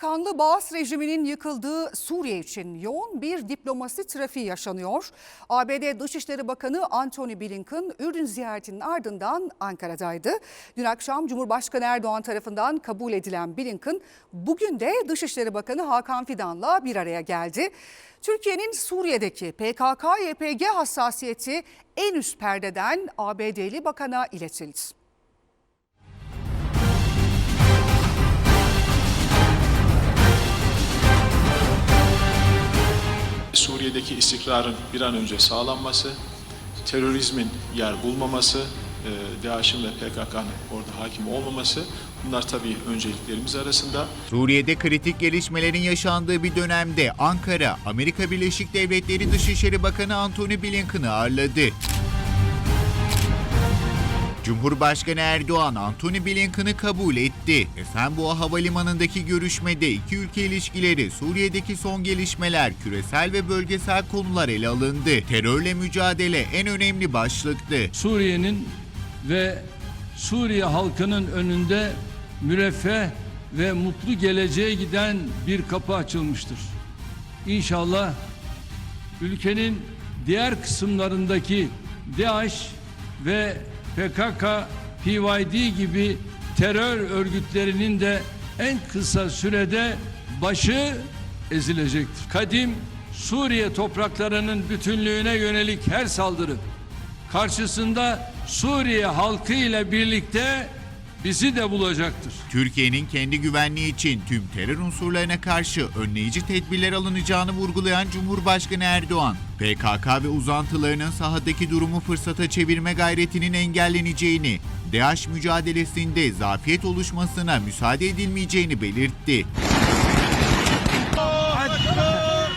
Kanlı Bağız rejiminin yıkıldığı Suriye için yoğun bir diplomasi trafiği yaşanıyor. ABD Dışişleri Bakanı Antony Blinken Ürdün ziyaretinin ardından Ankara'daydı. Dün akşam Cumhurbaşkanı Erdoğan tarafından kabul edilen Blinken bugün de Dışişleri Bakanı Hakan Fidan'la bir araya geldi. Türkiye'nin Suriye'deki PKK-YPG hassasiyeti en üst perdeden ABD'li bakana iletildi. Suriye'deki istikrarın bir an önce sağlanması, terörizmin yer bulmaması, e, DAEŞ'in ve PKK'nın orada hakim olmaması bunlar tabii önceliklerimiz arasında. Suriye'de kritik gelişmelerin yaşandığı bir dönemde Ankara, Amerika Birleşik Devletleri Dışişleri Bakanı Antony Blinken'ı ağırladı. Cumhurbaşkanı Erdoğan Antony Blinken'ı kabul etti. Esenboğa Havalimanı'ndaki görüşmede iki ülke ilişkileri, Suriye'deki son gelişmeler, küresel ve bölgesel konular ele alındı. Terörle mücadele en önemli başlıktı. Suriye'nin ve Suriye halkının önünde müreffeh ve mutlu geleceğe giden bir kapı açılmıştır. İnşallah ülkenin diğer kısımlarındaki DAEŞ ve PKK, PYD gibi terör örgütlerinin de en kısa sürede başı ezilecektir. Kadim Suriye topraklarının bütünlüğüne yönelik her saldırı karşısında Suriye halkı ile birlikte bizi de bulacaktır. Türkiye'nin kendi güvenliği için tüm terör unsurlarına karşı önleyici tedbirler alınacağını vurgulayan Cumhurbaşkanı Erdoğan, PKK ve uzantılarının sahadaki durumu fırsata çevirme gayretinin engelleneceğini, DAEŞ mücadelesinde zafiyet oluşmasına müsaade edilmeyeceğini belirtti.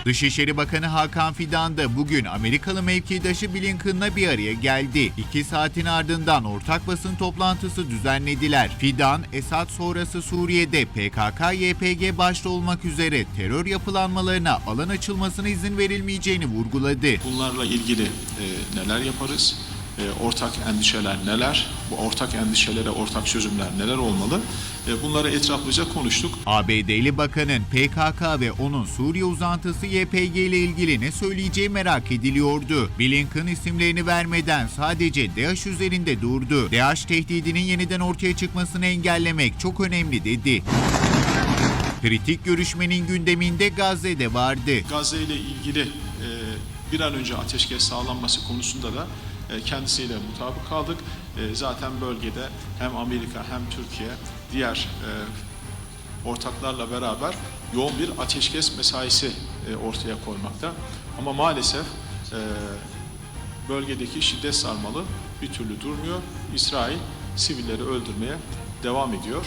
Dışişleri Bakanı Hakan Fidan da bugün Amerikalı mevkidaşı Blinken'la bir araya geldi. İki saatin ardından ortak basın toplantısı düzenlediler. Fidan, Esad sonrası Suriye'de PKK-YPG başta olmak üzere terör yapılanmalarına alan açılmasına izin verilmeyeceğini vurguladı. Bunlarla ilgili e, neler yaparız? E, ortak endişeler neler? Bu ortak endişelere ortak çözümler neler olmalı? E, bunları etraflıca konuştuk. ABD'li bakanın PKK ve onun Suriye uzantısı YPG ile ilgili ne söyleyeceği merak ediliyordu. Blinken isimlerini vermeden sadece DAEŞ üzerinde durdu. DAEŞ tehdidinin yeniden ortaya çıkmasını engellemek çok önemli dedi. Kritik görüşmenin gündeminde Gazze'de vardı. Gazze ile ilgili e, bir an önce ateşkes sağlanması konusunda da kendisiyle mutabık kaldık. E, zaten bölgede hem Amerika hem Türkiye diğer e, ortaklarla beraber yoğun bir ateşkes mesaisi e, ortaya koymakta. Ama maalesef e, bölgedeki şiddet sarmalı bir türlü durmuyor. İsrail sivilleri öldürmeye devam ediyor.